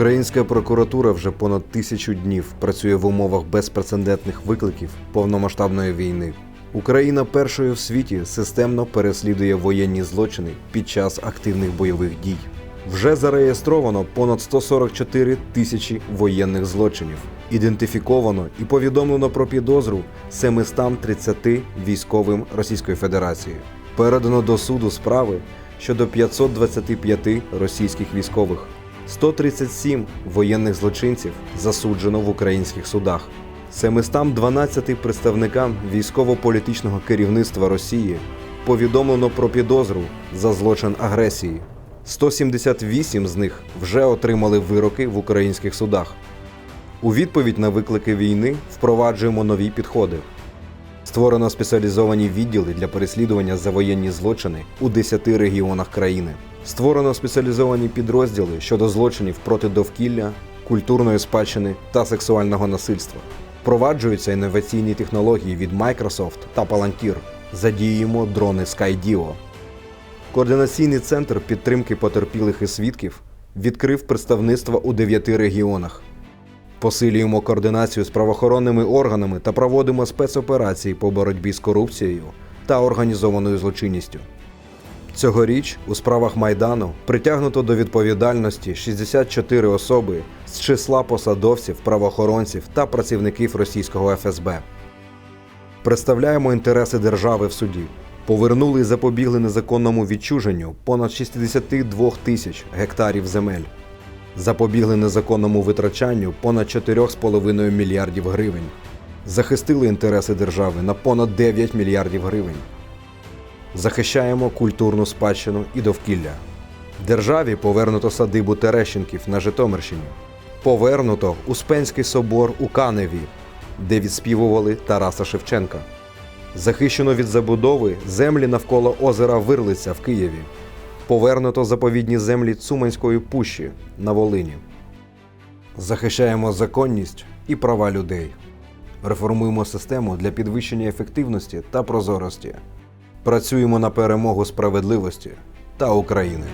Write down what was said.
Українська прокуратура вже понад тисячу днів працює в умовах безпрецедентних викликів повномасштабної війни. Україна першою в світі системно переслідує воєнні злочини під час активних бойових дій. Вже зареєстровано понад 144 тисячі воєнних злочинів. Ідентифіковано і повідомлено про підозру 730 військовим Російської Федерації. Передано до суду справи щодо 525 російських військових. 137 воєнних злочинців засуджено в українських судах. 712 представникам військово-політичного керівництва Росії повідомлено про підозру за злочин агресії. 178 з них вже отримали вироки в українських судах. У відповідь на виклики війни впроваджуємо нові підходи. Створено спеціалізовані відділи для переслідування за воєнні злочини у 10 регіонах країни. Створено спеціалізовані підрозділи щодо злочинів проти довкілля, культурної спадщини та сексуального насильства. Впроваджуються інноваційні технології від Microsoft та Palantir. Задіюємо дрони SkyDio. Координаційний центр підтримки потерпілих і свідків відкрив представництва у 9 регіонах. Посилюємо координацію з правоохоронними органами та проводимо спецоперації по боротьбі з корупцією та організованою злочинністю. Цьогоріч у справах Майдану притягнуто до відповідальності 64 особи з числа посадовців, правоохоронців та працівників російського ФСБ. Представляємо інтереси держави в суді. Повернули і запобігли незаконному відчуженню понад 62 тисяч гектарів земель. Запобігли незаконному витрачанню понад 4,5 мільярдів гривень. Захистили інтереси держави на понад 9 мільярдів гривень. Захищаємо культурну спадщину і довкілля. Державі повернуто садибу Терещенків на Житомирщині. Повернуто Успенський собор у Каневі, де відспівували Тараса Шевченка. Захищено від забудови землі навколо озера Вирлиця в Києві. Повернуто заповідні землі Цуманської пущі на Волині. Захищаємо законність і права людей. Реформуємо систему для підвищення ефективності та прозорості. Працюємо на перемогу справедливості та України.